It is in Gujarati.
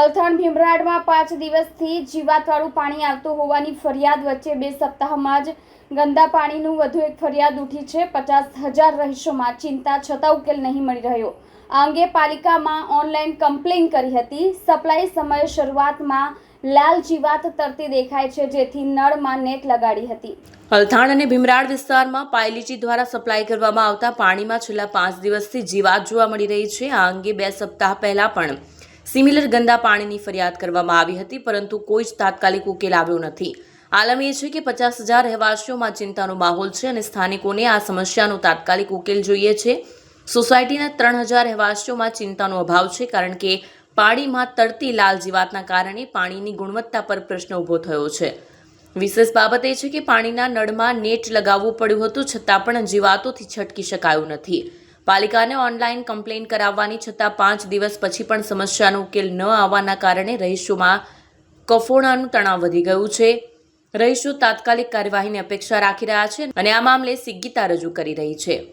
અલથાણ ભીમરાડમાં પાંચ દિવસથી જીવાતવાળું પાણી આવતું હોવાની ફરિયાદ વચ્ચે બે સપ્તાહમાં જ ગંદા પાણીનું વધુ એક ફરિયાદ ઉઠી છે. પચાસ હજાર રહીશોમાં ચિંતા છતાં ઉકેલ નહીં મળી રહ્યો. આ અંગે પાલિકામાં ઓનલાઈન કમ્પ્લેન કરી હતી. સપ્લાય સમયે શરૂઆતમાં લાલ જીવાત તરતી દેખાય છે, જેથી નળમાં નેટ લગાડી હતી. હલથાણ અને ભીમરાડ વિસ્તારમાં પાયલીચી દ્વારા સપ્લાય કરવામાં આવતા પાણીમાં છેલ્લા પાંચ દિવસથી જીવાત જોવા મળી રહી છે. આ અંગે બે સપ્તાહ પહેલા પણ સિમિલર ગંદા પાણીની ફરિયાદ કરવામાં આવી હતી, પરંતુ કોઈ જ તાત્કાલિક ઉકેલ આવ્યો નથી. આલમ એ છે કે પચાસ હજાર રહેવાસીઓમાં ચિંતાનો માહોલ છે અને સ્થાનિકોને આ સમસ્યાનો તાત્કાલિક ઉકેલ જોઈએ છે. સોસાયટીના ત્રણ હજાર રહેવાસીઓમાં ચિંતાનો અભાવ છે, કારણ કે પાણીમાં તરતી લાલ જીવાતના કારણે પાણીની ગુણવત્તા પર પ્રશ્ન ઊભો થયો છે. વિશેષ બાબત એ છે કે પાણીના નળમાં નેટ લગાવવું પડ્યું હતું, છતાં પણ જીવાતોથી છટકી શકાયું નથી. પાલિકાને ઓનલાઈન કમ્પ્લેન કરાવવાની છતાં પાંચ દિવસ પછી પણ સમસ્યાનો ઉકેલ ન આવવાના કારણે રહીશોમાં કફોડાનું તણાવ વધી ગયું છે. રહીશો તાત્કાલિક કાર્યવાહીની અપેક્ષા રાખી રહ્યા છે અને આ મામલે સિગ્ગીતા રજૂ કરી રહી છે.